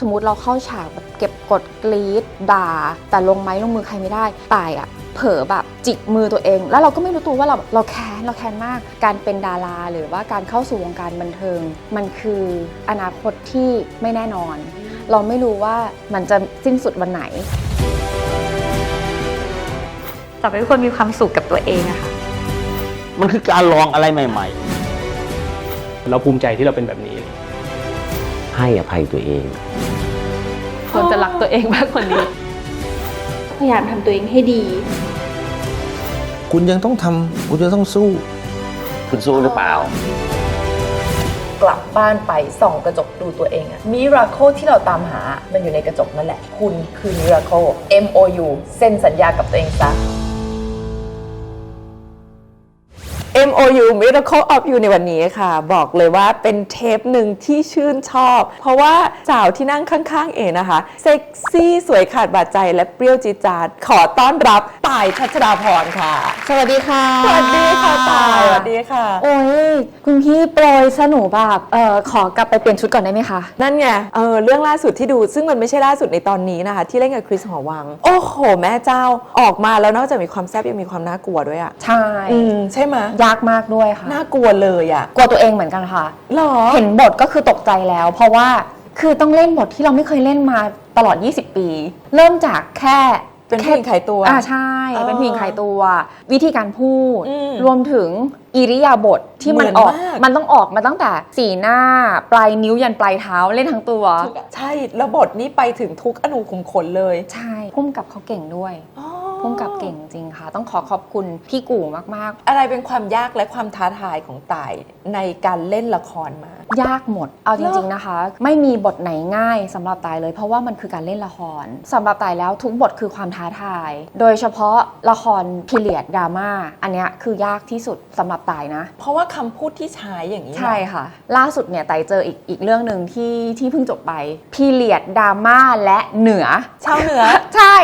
สมมติเราเข้าฉากแบบเก็บกดกรีดด่า แต่ลงไม้ลงมือใครไม่ได้ตายอะเผลอแบบจิกมือตัวเอง แล้วเราก็ไม่รู้ตัวว่าเราเราแค้นเราแค้นมาก การเป็นดาราหรือว่าการเข้าสู่วงการบันเทิง มันคืออนาคตที่ไม่แน่นอน เราไม่รู้ว่ามันจะสิ้นสุดวันไหนต่อไปทุกคนมีความสุขกับตัวเองอะค่ะมันคือการลองอะไรใหม่เราภูมิใจที่เราเป็นแบบนี้ๆให้อภัยตัวเอง ควรจะรักตัวเองมากกว่านี้ พยายามทำตัวเองให้ดี คุณยังต้องทำคุณยังต้องสู้ คุณสู้หรือเปล่า กลับบ้านไปส่องกระจกดูตัวเองอะมิราโคที่เราตามหา มันอยู่ในกระจกนั่นแหละ คุณคือมิราโค M O U เซ็นสัญญากับตัวเองซะ MOU Miracle of You ในวันนี้ค่ะ บอกเลยว่าเป็นเทปหนึ่งที่ชื่นชอบ เพราะว่าสาวที่นั่งข้างๆเองนะคะ เซ็กซี่สวยขาดบาดใจและเปรี้ยวจีดจาด ขอต้อนรับต่ายชัชราพรค่ะ สวัสดีค่ะสวัสดีค่ะต่ายสวัสดีค่ะ โอ้ยคุณพี่โปรยสนุแบบเออขอกลับไปเปลี่ยนชุดก่อนได้ไหมคะ นั่นไงเออเรื่องล่าสุดที่ดูซึ่งมันไม่ใช่ล่าสุดในตอนนี้นะคะ ที่เล่นกับคริสหอวัง โอ้โห แม่เจ้าออกมาแล้วนอกจากมีความแซ่บยังมีความน่ากลัวด้วยอะใช่ อืมใช่ไหมยยากมากด้วยค่ะ น่ากลัวเลยอะกลัวตัวเองเหมือนกันค่ะ หรอ เห็นบทก็คือตกใจแล้ว เพราะว่าคือต้องเล่นบทที่เราไม่เคยเล่นมาตลอด 20 ปี เริ่มจากแค่เป็นผู้หญิงขายตัวอ่าใช่ เออเป็นผู้หญิงขายตัว วิธีการพูด อืมรวมถึงอิริยาบถที่มันเหมือนออก มาก มันต้องออกมาตั้งแต่สีหน้า ปลายนิ้วยันปลายเท้าเล่นทั้งตัวทุกใช่แล้วบทนี้ไปถึงทุกอนูขุมขนเลยใช่พุ่มกับเขาเก่งด้วย อ๋อ พุ่มกับเก่งจริงค่ะ ต้องขอขอบคุณพี่กู่มากอะไรเป็นความยากและความท้าทายของต่ายในการเล่นละครมาๆยากหมด เอาจริง ๆนะคะ ไม่มีบทไหนง่ายสำหรับตายเลย เพราะว่ามันคือการเล่นละครสำหรับตายแล้วทุกบทคือความท้าทาย โดยเฉพาะละครพีเรียดดราม่าอันเนี้ยคือยากที่สุดสำหรับตายนะ เพราะว่าคำพูดที่ใช้อย่างนี้ใช่ค่ะ ล่าสุดเนี่ยไต่เจออีกอีกเรื่องหนึ่งที่ที่เพิ่งจบไปพีเรียดดราม่าและเหนือชาวเหนือ ใช่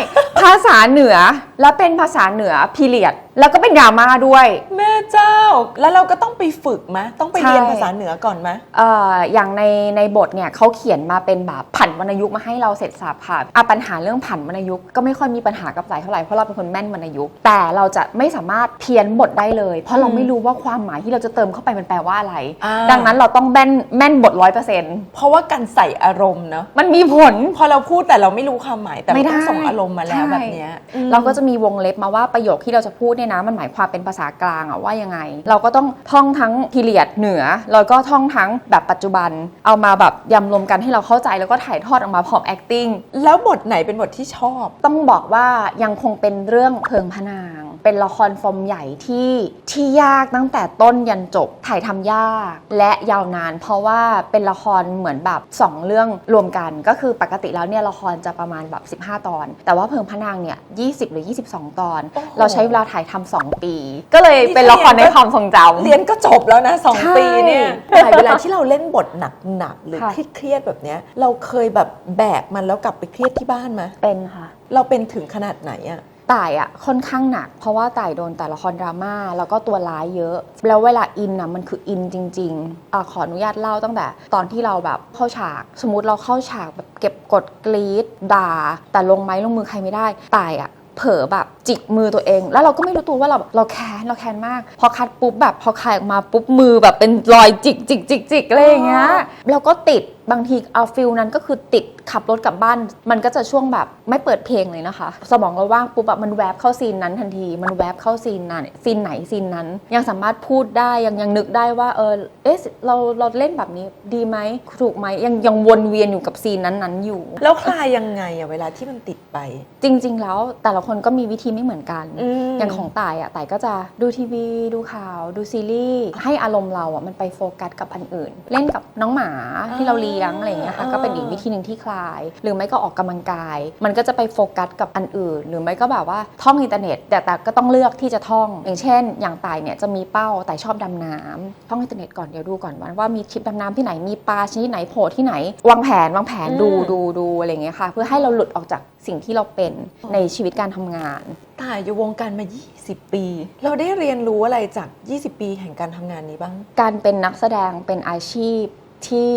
ภาษาเหนือ แล้วเป็นภาษาเหนือพีเรียด แล้วก็เป็นดราม่าด้วย แม่เจ้า แล้วเราก็ต้องไปฝึกไหมต้องไปเรียนใช่ ภาษาเหนือก่อนไหมเอ่ออย่างในในบทเนี่ยเขาเขียนมาเป็นแบบผันวรรณยุกต์มาให้เราเสร็จสับค่ะอะปัญหาเรื่องผันวรรณยุกต์ก็ไม่ค่อยมีปัญหากับสายเท่าไหร่เพราะเราเป็นคนแม่นวรรณยุกต์แต่เราจะไม่สามารถเพี้ยนบทได้เลย เพราะเราไม่รู้ว่าความหมายที่เราจะเติมเข้าไปมันแปลว่าอะไร อ่า ดังนั้นเราต้องแม่นแม่นบทร้อยเปอร์เซ็นต์เพราะว่าการใส่อารมณ์เนาะมันมีผล พอเราพูดแต่เราไม่รู้ความหมายแต่ไม่เราได้ต้องส่งอารมณ์มาแล้วใช่ แบบเนี้ยอืม เราก็จะมีวงเล็บมาว่าประโยคที่เราจะพูดเนี่ยนะมันหมายความเป็นภาษากลางอะว่ายังไง เราก็ต้องท่องทั้งพีเรียดเหนือแล้วก็ท่องทั้งแบบปัจจุบัน เอามาแบบยำรวมกันให้เราเข้าใจแล้วก็ถ่ายทอดออกมาพร้อม acting แล้วบทไหนเป็นบทที่ชอบ ต้องบอกว่ายังคงเป็นเรื่องเพลิงพนาง เป็นละครฟอร์มใหญ่ที่ที่ยากตั้งแต่ต้นยันจบถ่ายทำยากและยาวนาน เพราะว่าเป็นละครเหมือนแบบ 2 เรื่องรวมกันก็คือปกติแล้วเนี่ยละครจะประมาณแบบ 15 ตอน แต่ว่าเพลิงพระนางเนี่ย20 หรือ 22 ตอนโอ้โหเราใช้เวลาถ่ายทำสองปี ก็เลยเป็นละครในความทรงจำเรียนก็จบแล้วนะสองใช่ปีเนี่ยแต่เวลาที่เราเล่นบทหนักๆหรือค่ะเครียดๆแบบเนี้ยเราเคยแบบแบกมันแล้วกลับไปเครียดที่บ้านไหมเป็นค่ะ เราเป็นถึงขนาดไหนอะ ต่ายอะค่อนข้างหนัก เพราะว่าต่ายโดนแต่ละครดราม่าแล้วก็ตัวร้ายเยอะ แล้วเวลาอินอะมันคืออินจริงๆอะขออนุญาตเล่าตั้งแต่ ตอนที่เราแบบเข้าฉาก สมมติเราเข้าฉากแบบเก็บกดกรีดด่า แต่ลงไม้ลงมือใครไม่ได้ต่ายอะเผลอแบบจิกมือตัวเอง แล้วเราก็ไม่รู้ตัวว่าเราแบบเราแค้นเราแค้นมาก พอคัดปุ๊บแบบพอคายออกมาปุ๊บมือแบบเป็นรอยจิกจิกจิกจิกอะไรอย่างเงี้ยแล้วก็ติด บางทีเอาฟิลนั้นก็คือติดขับรถกลับบ้าน มันก็จะช่วงแบบไม่เปิดเพลงเลยนะคะ สมองเราว่างปุ๊บแบบมันแวบเข้าซีนนั้นทันที มันแวบเข้าซีนนั้นซีนไหนซีนนั้น ยังสามารถพูดได้ยังยังนึกได้ว่าเออเอ๊ะเราเราเล่นแบบนี้ดีไหมถูกไหมยังยังวนเวียนอยู่กับซีนนั้นนั้นๆอยู่ แล้วคลายยังไงอะเวลาที่มันติดไป จริง ๆ แล้วแต่ละคนก็มีวิธีไม่เหมือนกันอืมอย่างของต่ายอะต่ายก็จะดูทีวี ดูข่าว ดูซีรีส์ให้อารมณ์เราอะมันไปโฟกัสกับอันอื่น เล่นกับน้องหมาที่เราเลี้ยงอะไรอย่างเงี้ยค่ะอ่าก็เป็นอีกวิธีหนึ่งที่คลาย หรือไม่ก็ออกกำลังกาย มันก็จะไปโฟกัสกับอันอื่น หรือไม่ก็แบบว่าท่องอินเทอร์เน็ต แต่แต่ก็ต้องเลือกที่จะท่อง อย่างเช่น อย่างต่ายเนี่ยจะมีเป้าแต่ายชอบดำน้ำท่องอินเทอร์เน็ตก่อนเดี๋ยวดูก่อนว่าว่ามีคลิปดำน้ำที่ไหนมีปลาชนิดไหนโผล่ที่ไหน วางแผนวางแผนดูดูดูอะไรอย่างเงี้ยค่ะ เพื่อให้เราหลุดออกจากสิ่งที่เราเป็นในชีวิตการทำงานถ่ายอยู่วงการมา 20 ปี เราได้เรียนรู้อะไรจาก 20 ปีแห่งการทำงานนี้บ้าง การเป็นนักแสดงเป็นอาชีพ ที่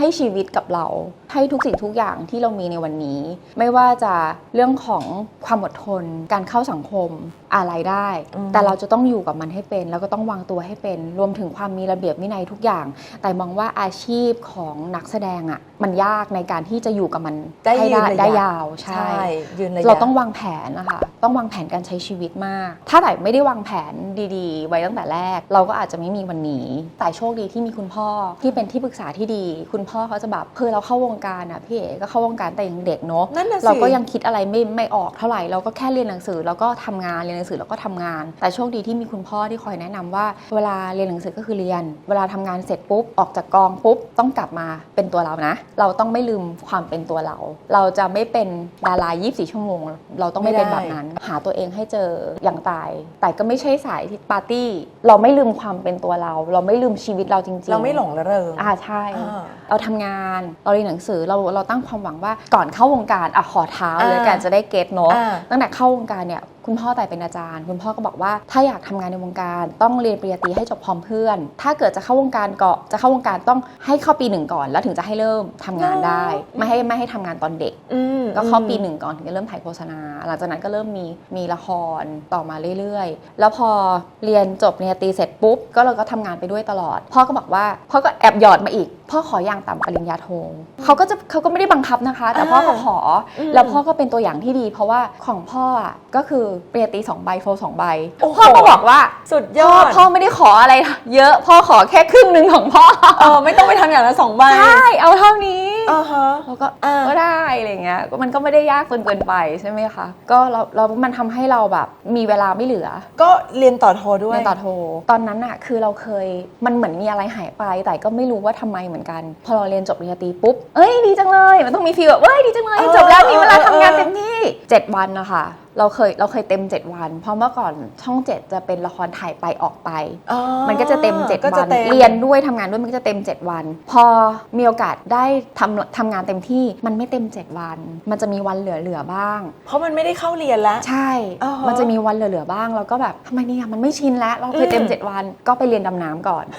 ให้ชีวิตกับเรา ให้ทุกสิ่งทุกอย่างที่เรามีในวันนี้ ไม่ว่าจะเรื่องของความอดทน การเข้าสังคมอะไรได้อืมแต่เราจะต้องอยู่กับมันให้เป็น แล้วก็ต้องวางตัวให้เป็น รวมถึงความมีระเบียบวินัยทุกอย่าง แต่มองว่าอาชีพของนักแสดงอะ่ะมันยากในการที่จะอยู่กับมันได้ให้ยืนได้ระยะได้ยาวใช่ยืนระยะเราต้องวางแผนนะคะต้องวางแผนการใช้ชีวิตมาก ถ้าแต่ไม่ได้วางแผนดี ๆ ไว้ตั้งแต่แรก เราก็อาจจะไม่มีวันนี้ แต่โชคดีที่มีคุณพ่อที่เป็นที่ปรึกษาที่ดี คุณพ่อเขาจะแบบเพื่อเราเข้าวงการอะพี่เอ๋ก็เข้าวงการแต่ยังเด็กเนาะนั่นน่ะสิเราก็ยังคิดอะไรไม่ไม่ออกเท่าไหร่เราก็แค่เรียนหนังสือแล้วก็ทำงานเรียนหนังสือแล้วก็ทำงาน แต่โชคดีที่มีคุณพ่อที่คอยแนะนำว่า เวลาเรียนหนังสือก็คือเรียน เวลาทำงานเสร็จปุ๊บออกจากกองปุ๊บต้องกลับมาเป็นตัวเรานะ เราต้องไม่ลืมความเป็นตัวเรา เราจะไม่เป็นดารา24 ชั่วโมง เราต้องไม่เป็นแบบนั้น หาตัวเองให้เจออย่างตาย แต่ก็ไม่ใช่สายที่ปาร์ตี้ เราไม่ลืมความเป็นตัวเรา เราไม่ลืมชีวิตเราจริงๆ เราไม่หลงระเริงอ่าใช่อ่าเราทำงานเราเรียนหนังสือเราเราตั้งความหวังว่าก่อนเข้าวงการอะขอเท้าเลยอ่ากันจะได้เก็ตเนาะอ่าตั้งแต่เข้าวงการเนี่ย คุณพ่อแต่เป็นอาจารย์ คุณพ่อก็บอกว่าถ้าอยากทำงานในวงการต้องเรียนปริญญาตรีให้จบพร้อมเพื่อน ถ้าเกิดจะเข้าวงการก็จะเข้าวงการต้องให้เข้าปีหนึ่งก่อนแล้วถึงจะให้เริ่มทำงานได้ ไม่ให้ไม่ให้ทำงานตอนเด็กอืมก็เข้าอืมปีหนึ่งก่อนถึงจะเริ่มถ่ายโฆษณา หลังจากนั้นก็เริ่มมีมีละครต่อมาเรื่อยๆ แล้วพอเรียนจบปริญญาตรีเสร็จปุ๊บก็เราก็ทำงานไปด้วยตลอด พ่อก็บอกว่าพ่อก็แอบหยอดมาอีก พ่อขออย่างต่ำปริญญาโทเขาก็จะเขาก็ไม่ได้บังคับนะคะ แต่พ่อก็ขออม แล้วพ่อก็เป็นตัวอย่างที่ดี เพราะว่าของพ่ออะก็คือปริญญาตรีสองใบโทสองใบโอ้โหพ่อก็บอกว่าสุดยพ่ออดพ่อไม่ได้ขออะไร เยอะพ่อขอแค่ครึ่งหนึ่งของพ่อ เออไม่ต้องไปทำอย่างละสองใบ ใช่ เอาเท่านี้อ่าฮะ เราก็อ่าก็ได้อะไรเงี้ยก็มันก็ไม่ได้ยากจนเกินไปใช่ไหมคะ ก็เราเรามันทำให้เราแบบมีเวลาไม่เหลือ ก็เรียนต่อโทด้วยในต่อโท ตอนนั้นอะคือเราเคยมันเหมือนมีอะไรหายไป แต่ก็ไม่รู้ว่าทำไมเหมือนกัน พอเราเรียนจบปริญญาตรีปุ๊บ เอ้ยดีจังเลย มันต้องมีฟีลแบบเอ้ยดีจังเลยเออจบแล้วมีเวลาทำงานเออเต็มที่เจ็ดวันนะคะ เราเคยเราเคยเต็ม 7 วัน เพราะเมื่อก่อนช่อง 7 จะเป็นละครถ่ายไปออกไปอ๋อมันก็จะเต็ม7ก็วัจะนต็มเรียนด้วยทำงานด้วยมันก็จะเต็ม 7 วัน พอมีโอกาสได้ทำทำงานเต็มที่มันไม่เต็ม 7 วัน มันจะมีวันเหลือๆบ้าง เพราะมันไม่ได้เข้าเรียนแล้ว ใช่อ่าฮะมันจะมีวันเหลือๆบ้าง แล้วก็แบบทำไมเนี่ยมันไม่ชินแล้วเราเคยเต็มอืม7วันก็ไปเรียนดำน้ำก่อนเ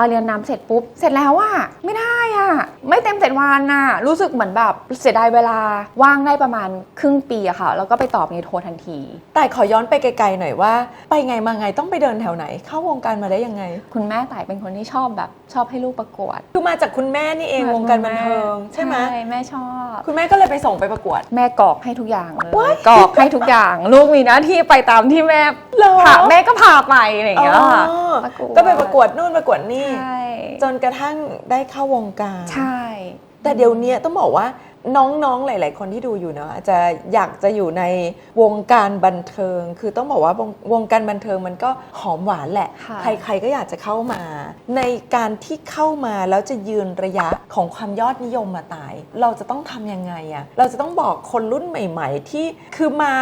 อาเรียนน้ำเสร็จปุ๊บ เสร็จแล้วอะไม่ได้อะไม่เต็มเจ็ดวันน่ะ รู้สึกเหมือนแบบเสียดายเวลาว่างได้ประมาณครึ่งปีอะค่ะ แล้วก็ไปตอบในโทรทันที แต่ขอย้อนไปไกลๆหน่อยว่า ไปไงมาไงต้องไปเดินแถวไหน เข้าวงการมาได้ยังไง คุณคุณแม่ต่ายเป็นคนที่ชอบแบบชอบให้ลูกประกวด คือมาจากคุณแม่นี่เองวงการบันเทิงใช่ไหมแม่ชอบ คุณแม่ก็เลยไปส่งไปประกวด แม่กรอกให้ทุกอย่างเลยกรอกให้ทุกอย่าง ลูกมีหน้าที่ไปตามที่แม่เหรอพาแม่ก็พาไปอะไรอย่างเงี้ยค่ะอ๋อประกวดก็ไปประกวดนู่นประกวดนี่ใช่จนกระทั่งได้เข้าวงการ ใช่ แต่เดี๋ยวนี้ต้องบอกว่าน้องๆ หลาย ๆ คนที่ดูอยู่เนาะอาจจะอยากจะอยู่ในวงการบันเทิง คือต้องบอกว่าวงวงการบันเทิงมันก็หอมหวานแหละค่ะใคร ๆ ก็อยากจะเข้ามา ในการที่เข้ามาแล้วจะยืนระยะของความยอดนิยมมาตาย เราจะต้องทำยังไงอะเราจะต้องบอกคนรุ่นใหม่ ๆ ที่คือมา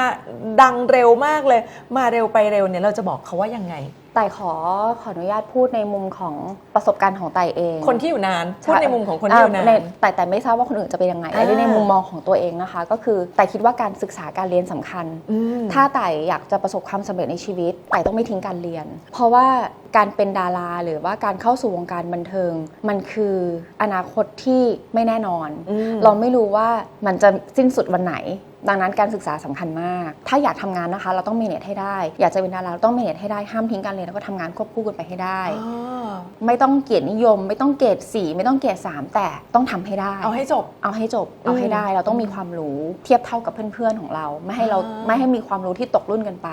ดังเร็วมากเลย มาเร็วไปเร็วเนี่ยเราจะบอกเขาว่ายังไง แต่ขอขออนุญาตพูดในมุมของประสบการณ์ของไต่เอง คนที่อยู่นานพูดในมุมของคนที่อยู่นาเในนแต่แต่ไม่ทราบว่าคนอื่นจะเป็นยังไงอ่าแต่ในมุมมองของตัวเองนะคะ ก็คือแต่คิดว่าการศึกษาการเรียนสำคัญอืมถ้าไต่อยากจะประสบความสำเร็จในชีวิตไต่ต้องไม่ทิ้งการเรียน เพราะว่าการเป็นดาราหรือว่าการเข้าสู่วงการบันเทิง มันคืออนาคตที่ไม่แน่นอนอืมเราไม่รู้ว่ามันจะสิ้นสุดวันไหนดังนั้นการศึกษาสำคัญมาก ถ้าอยากทำงานนะคะ เราต้องเมเนจให้ได้ อยากจะเป็นดาราเราต้องเมเนจให้ได้ ห้ามทิ้งการเรียนแล้วก็ทำงานควบคู่กันไปให้ได้อ๋อไม่ต้องเกียรตินิยม ไม่ต้องเกรด4ไม่ต้องเกรด3แต่ต้องทำให้ได้ เอาให้จบ เอาให้จบ เอาให้ได้ เราต้องมีความรู้เทียบเท่ากับเพื่อนๆของเรา ไม่ให้เราอ่าไม่ให้มีความรู้ที่ตกรุ่นกันไป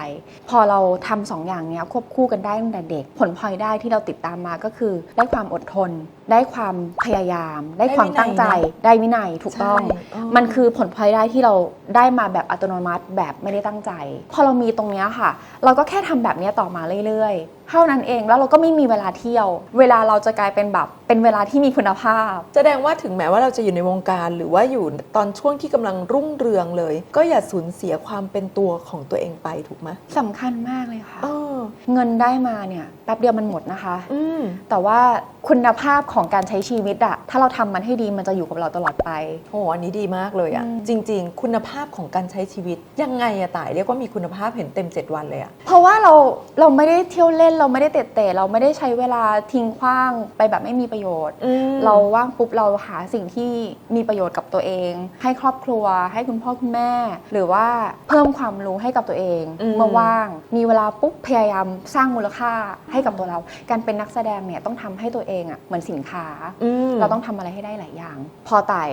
พอเราทำสองอย่างเนี้ยควบคู่กันได้ตั้งแต่เด็ก ผลพลอยได้ที่เราติดตามมาก็คือ ได้ความอดทน ได้ความพยายาม ได้ความตั้งใจ ได้วินัยถูกต้องใช่อ๋อมันคือผลพลอยได้ที่เราได้มาแบบอัตโนมัติแบบไม่ได้ตั้งใจ พอเรามีตรงเนี้ยค่ะ เราก็แค่ทำแบบเนี้ยต่อมาเรื่อยๆเท่านั้นเองแล้วเราก็ไม่มีเวลาเที่ยว เวลาเราจะกลายเป็นแบบเป็นเวลาที่มีคุณภาพ แสดงว่าถึงแม้ว่าเราจะอยู่ในวงการหรือว่าอยู่ตอนช่วงที่กำลังรุ่งเรืองเลย ก็อย่าสูญเสียความเป็นตัวของตัวเองไปถูกไหมสำคัญมากเลยค่ะเออเงินได้มาเนี่ยแป๊บเดียวมันหมดนะคะอืมแต่ว่าคุณภาพของการใช้ชีวิตอะถ้าเราทำมันให้ดีมันจะอยู่กับเราตลอดไปโอ้อันนี้ดีมากเลยอะอืมจริง ๆ คุณภาพของการใช้ชีวิต ยังไงอะต่ายเรียกว่ามีคุณภาพเห็นเต็ม 7 วันเลยอะเพราะว่าเราเราไม่ได้เที่ยวเล่นเราไม่ได้เตะเตะเราไม่ได้ใช้เวลาทิ้งขว้างไปแบบไม่มีประโยชน์ เราว่างปุ๊บเราหาสิ่งที่มีประโยชน์กับตัวเอง ให้ครอบครัว ให้คุณพ่อคุณแม่ หรือว่าเพิ่มความรู้ให้กับตัวเองอืมเมื่อว่าง มีเวลาปุ๊บพยายามสร้างมูลค่าให้กับตัวเรา การเป็นนักแสดงเนี่ยต้องทำให้ตัวเองอะเหมือนสินค้าอืมเราต้องทำอะไรให้ได้หลายอย่าง พอไต่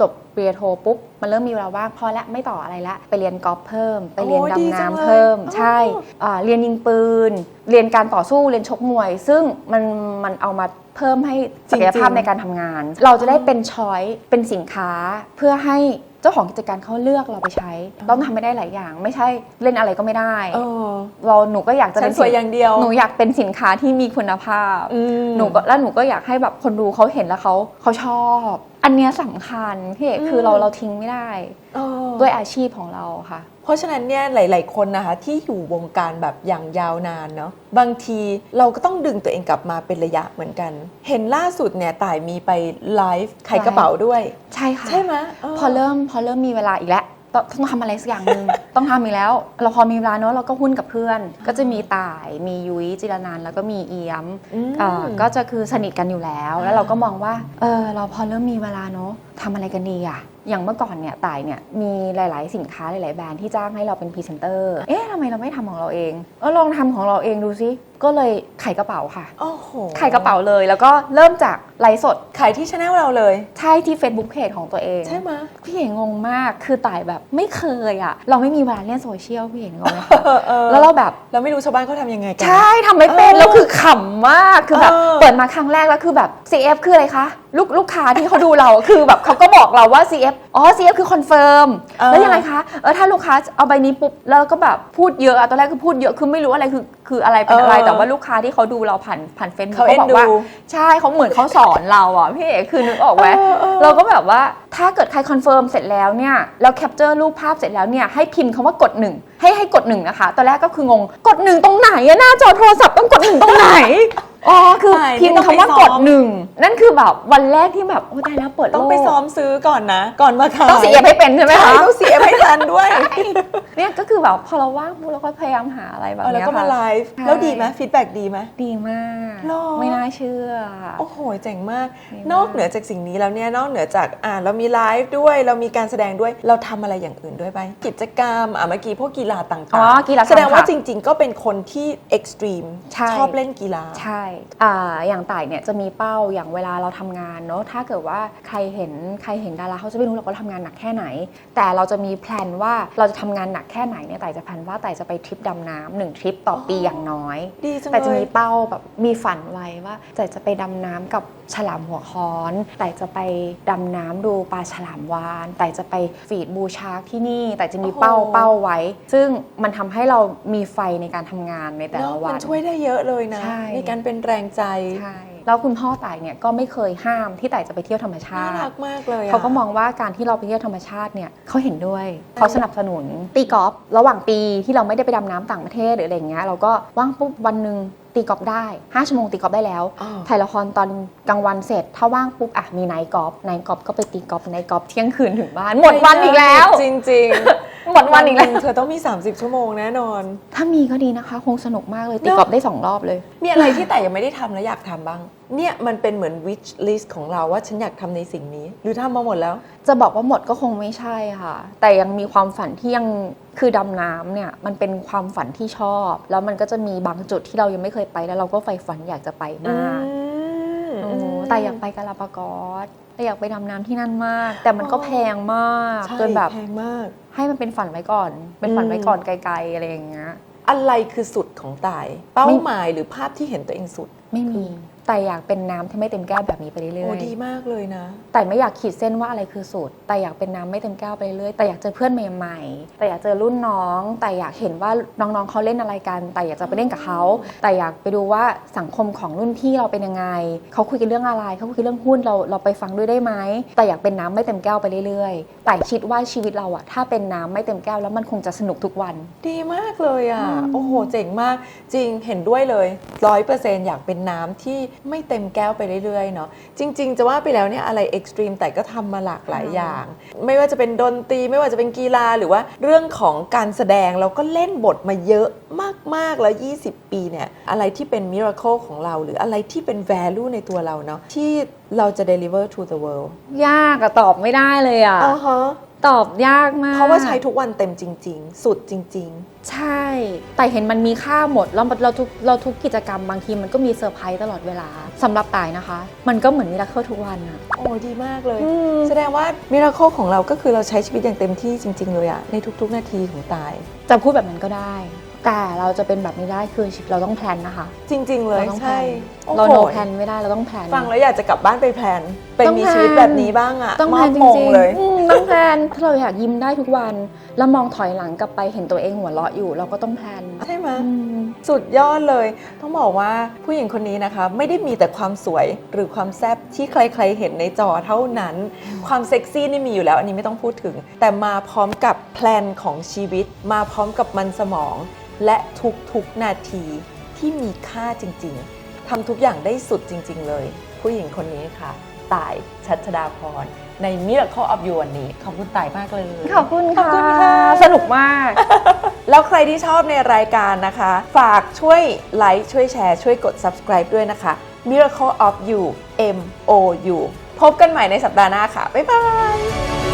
จบปริญญาโทปุ๊บมันเริ่มมีเวลาว่างพอและไม่ต่ออะไรละ ไปเรียนกอล์ฟเพิ่ม ไปเรียนโอ้ยดีดำจังเลยน้ำเพิ่มอ๋อใช่อ่าเรียนยิงปืน เรียนการต่อสู้เรียนชกมวย ซึ่งมันมันเอามาเพิ่มให้ศักยภาพในการทำงาน เราจะได้เป็นช้อยเป็นสินค้าเพื่อให้เจ้าของกิจการเขาเลือกเราไปใช้ ต้องทำไม่ได้หลายอย่าง ไม่ใช่เล่นอะไรก็ไม่ได้เออเราหนูก็อยากจะฉัเป็นนสวยอย่างเดียว หนูอยากเป็นสินค้าที่มีคุณภาพอืมหนูก็แล้วหนูก็อยากให้แบบคนดูเขาเห็นแล้วเขาเขาชอบอันเนี้ยสำคัญพี่เอกคือเราเราทิ้งไม่ได้ เออด้วยอาชีพของเราค่ะ เพราะฉะนั้นเนี่ยหลาย ๆ คนนะคะที่อยู่วงการแบบอย่างยาวนานเนาะบางทีเราก็ต้องดึงตัวเองกลับมาเป็นระยะเหมือนกัน เห็นล่าสุดเนี่ยต่ายมีไปไลฟ์ขายกระเป๋าด้วย ใช่ค่ะ ใช่ไหมพอเริ่มพอเริ่มมีเวลาอีกแล้ว ต้องต้องทำอะไรสักอย่างหนึ่ง ต้องทำอีกแล้ว เราพอมีเวลาเนอะเราก็หุ้นกับเพื่อน ก็จะมีต่ายมียุ้ยจิรนันท์แล้วก็มีเอียมอืม เอ่อก็จะคือสนิทกันอยู่แล้ว แล้วเราก็มองว่าเออเราพอเริ่มมีเวลาเนอะทำอะไรกันดีอะ อย่างเมื่อก่อนเนี่ยต่ายเนี่ยมีหลาย ๆ สินค้าหลาย ๆ แบรนด์ที่จ้างให้เราเป็นพรีเซนเตอร์เอ๊ะทำไมเราไม่ทำของเราเองเออลองทำของเราเองดูซิก็เลยขายกระเป๋าค่ะโอ้โหขายกระเป๋าเลย แล้วก็เริ่มจากไลฟ์สดขายที่ช anel เราเลยใช่ที่ Facebook Page ของตัวเอง ใช่ไหมพี่เห็นงงมากคือต่ายแบบไม่เคยอะเราไม่มีเวลาเล่นโซเชียลพี่เห็นงงไหมเออเออแล้วเราแบบเราไม่รู้ชาวบ้านเขาทำยังไงกัใช่ทำไม่เป็นเออแล้วคือขำมากคือแบบเออเปิดมาครั้งแรกแล้วคือแบบ CF คืออะไรคะลูกลูกค้าที่เขาดูเราคือแบบเขาก็บอกเราว่า CF อ๋อ CF คือคอนเฟิร์มเออ แล้วยังไงคะเออถ้าลูกค้าเอาใบนี้ปุ๊บแล้วก็แบบพูดเยอะอะตอนแรกคือพูดเยอะคือไม่รู้อะไรคือคืออะไรเป็นอะไรแต่ว่าลูกค้าที่เขาดูเราผ่านผ่านเฟซบุ๊เขากเอ็ก็นบอกว่าดูใช่เขาเหมือนเขาสอนเราอะพี่เอกคือนึกออกไหมเออเออ เราก็แบบว่าถ้าเกิดใครคอนเฟิร์มเสร็จแล้วเนี่ยแล้วแคปเจอร์รูปภาพเสร็จแล้วเนี่ยให้พิมพ์คำว่ากดหนึ่งให้ให้กดหนึ่งนะคะตอนแรกก็คืองงกดหนึ่งตรงไหนอะหน้าจอโทรศัพท์ต้องกดหนึ่งตรงไหน อ๋อคือใช่พิมพ์ไม่ต้องคำว่าไปกซ้อดมหนึ่งนั่นคือแบบวันแรกที่แบบโอ้ตายแล้วเปิดโลกต้องไปซ้อมซื้อก่อนนะ ก่อนมาขายต้องเสียให้เป็นใช่ไหมใช่คะต้องเสียให้ทันด้วยเนี่ยก็คือแบบพอเราว่างปุ๊บเราก็พยายามหาอะไรแบบเออแล้วเนี้ยก็มาค่ะไลฟ์ใช่ แล้วดีไหมฟีดแบ็ดีไหม ดีมาก หรอ ไม่น่าเชื่อ โอ้โหเจ๋งมาก ดีมาก นอกเหนือจากสิ่งนี้แล้วเนี่ยนอกเหนือจากอ่าเรามีไลฟ์ด้วย เรามีการแสดงด้วยเราทำอะไรอย่างอื่นด้วยไหมกิจกรรมอะเมื่อกี้พวกกีฬาต่างๆอ๋อกีฬาแสดงว่าค่ะจริง ๆ ก็เป็นคนที่เอ็กซ์ตรีมใช่ ชอบเล่นกีฬา ใช่อ่าอย่างต่ายเนี่ยจะมีเป้าอย่างเวลาเราทำงานเนาะถ้าเกิดว่าใครเห็นใครเห็นดาราเขาจะไม่รู้หรอกว่าเราทำงานหนักแค่ไหน แต่เราจะมีแพลนว่าเราจะทำงานหนักแค่ไหนเนี่ยต่ายจะแพลนว่าต่ายจะไปทริปดำน้ำหนึ่งทริปต่อปีอย่างน้อยดีจังแต่จะเลมียเป้าแบบมีฝันไว้ว่าแต่จะไปดำน้ำกับฉลามหัวค้อน แต่จะไปดำน้ำดูปลาฉลามวาฬแต่จะไปฟีดบูชาร์กที่นี่ แต่จะมีเป้าโอ้โหเป้าไว้ ซึ่งมันทำให้เรามีไฟในการทำงานในแต่เนละอะวัมันนช่วยได้เยอะเลยนะใช่ในการเป็นแรงใจใช่แล้วคุณพ่อต่ายเนี่ยก็ไม่เคยห้ามที่ต่ายจะไปเที่ยวธรรมชาน่ารัติกมากเลยะเขาก็มองว่าการที่เราไปเที่ยวธรรมชาติเนี่ยเขาเห็นด้วยเขาสนับสนุนตีกอล์ฟระหว่างปีที่เราไม่ได้ไปดำน้ำต่างประเทศหรืออะไรอย่างเงี้ยเราก็ว่างปุ๊บวันหนึ่งตีกอล์ฟได้ 5 ชั่วโมงตีกอล์ฟได้แล้วอ้าวถ่ายละครตอนกลางวันเสร็จ ถ้าว่างปุ๊บอะมีไนท์กอล์ฟไนท์กอล์ฟก็ไปตีกอล์ฟไนท์กอล์ฟเที่ยงคืนถึงบ้านหมดวันอีกแล้ว จริงๆ หมดวันอีกแล้ว หงเธอต้องมี 30 ชั่วโมงแน่นอน ถ้ามีก็ดีนะคะ คงสนุกมากเลย ตีกอล์ฟได้สองรอบเลย มีอะไรที่แต่ยังไม่ได้ทำแล้วอยากทำบ้าง เนี่ยมันเป็นเหมือน wish list ของเราว่าฉันอยากทำในสิ่งนี้ หรือทำมาหมดแล้ว จะบอกว่าหมดก็คงไม่ใช่ค่ะ แต่ยังมีความฝันที่ยังคือดำน้ำเนี่ยมันเป็นความฝันที่ชอบ แล้วมันก็จะมีบางจุดที่เรายังไม่เคยไปแล้วเราก็ใฝ่ฝันอยากจะไปมากอืมโอ้แต่อยากไปกาลาปากอสแต่อยากไปดำน้ำที่นั่นมาก แต่มันก็แพงมากใช่จนแบบ แพงมาก ให้มันเป็นฝันไว้ก่อน เป็นฝันไว้อืมก่อนไกลๆอะไรอย่างเงี้ยอะไรคือสุดของตาย เป้าไม่หมายหรือภาพที่เห็นตัวเองสุด ไม่มี แต่อยากเป็นน้ำที่ไม่เต็มแก้วแบบนี้ไปเรื่โอ้อยดีมากเลยนะ ๆ แต่ไม่อยากขีดเส้นว่าอะไรคือสูตร แต่อยากเป็นน้ำไม่เต็มแก้วไปเรื่อยๆแต่อยากเจอเพื่อนใหม่ๆ แต่อยากเจอรุ่นน้อง แต่อยากเห็นว่าน้องๆเขาเล่นอะไรกัน แต่อยากจะไปเล่นกับเขา แต่อยากไปดูว่าสังคมของรุ่นพี่เราเป็นยังไง เขาคุยกันเรื่องอะไร เขาคุยกันเรื่องหุ้นเราเราไปฟังด้วยได้ไหม แต่อยากเป็นน้ำไม่เต็มแก้วไปเรื่อยๆ แต่คิดว่าชีวิตเราอะถ้าเป็นน้ำไม่เต็มแก้วแล้วมันคงจะสนุกทุกวัน ดีมากเลยอะ โอ้โห เจ๋งมาก จริงเห็นด้วยเลยร้อยเปอร์เซ็นต์อยากเป็นน้ำที่ไม่เต็มแก้วไปเรื่อยๆเนาะจริง ๆ จะว่าไปแล้วเนี่ยอะไรเอ็กซ์ตรีมแต่ก็ทำมาหลากหลายอย่าง ไม่ว่าจะเป็นดนตรีไม่ว่าจะเป็นกีฬาหรือว่าเรื่องของการแสดงเราก็เล่นบทมาเยอะมากๆแล้ว 20 ปีเนี่ยอะไรที่เป็นมิราเคิลของเรา หรืออะไรที่เป็น value ในตัวเราเนาะที่เราจะ deliver to the world ยากอะตอบไม่ได้เลยอะอ่าฮะ ตอบยากมาก เพราะว่าใช้ทุกวันเต็มจริง ๆ สุดจริง ๆ ใช่ แต่เห็นมันมีค่าหมดแล้วเราทุกเราทุกกิจกรรมบางทีมันก็มีเซอร์ไพรส์ตลอดเวลาสำหรับตายนะคะ มันก็เหมือนมิราเคิลทุกวันอะโอ้ดีมากเลยอืมแสดงว่ามิราเคิลของเราก็คือเราใช้ชีวิตอย่างเต็มที่จริง ๆ เลยอะในทุก ๆ นาทีของตาย จะพูดแบบนั้นก็ได้ แต่เราจะเป็นแบบนี้ได้คือเราต้องแพลนนะคะ จริง ๆ เลยเราต้องแพลใช่นโอ้โห เราโนแพลนไม่ได้เราต้องแพลน ฟังแล้วอยากจะกลับบ้านไปแพลนเป็นต้องมีแพลน ชีวิตแบบนี้บ้างอะต้องมแพลอบนจมงริงเลยๆอืมต้องแพลนถ้าเราอยากยิ้มได้ทุกวัน แล้วมองถอยหลังกลับไปเห็นตัวเองหัวเราะอยู่ เราก็ต้องแพลนใช่ไหมอืม สุดยอดเลย ต้องบอกว่าผู้หญิงคนนี้นะคะ ไม่ได้มีแต่ความสวยหรือความแซ่บที่ใครๆเห็นในจอเท่านั้น ความเซ็กซี่นี่มีอยู่แล้ว อันนี้ไม่ต้องพูดถึง แต่มาพร้อมกับแพลนของชีวิต มาพร้อมกับมันสมอง และทุกๆนาทีที่มีค่าจริง ๆ ทำทุกอย่างได้สุดจริง ๆ เลย ผู้หญิงคนนี้ค่ะตายชัชดาพร ใน Miracle of You วันนี้ ขอบคุณตายมากเลย ขอบคุณขอบค่ะคุณค่ะ สนุกมาก แล้วใครที่ชอบในรายการนะคะ ฝากช่วยไลค์ช่วยแชร์ ช่วยกด subscribe ด้วยนะคะ Miracle of You M O U พบกันใหม่ในสัปดาห์หน้าค่ะ บ๊ายบาย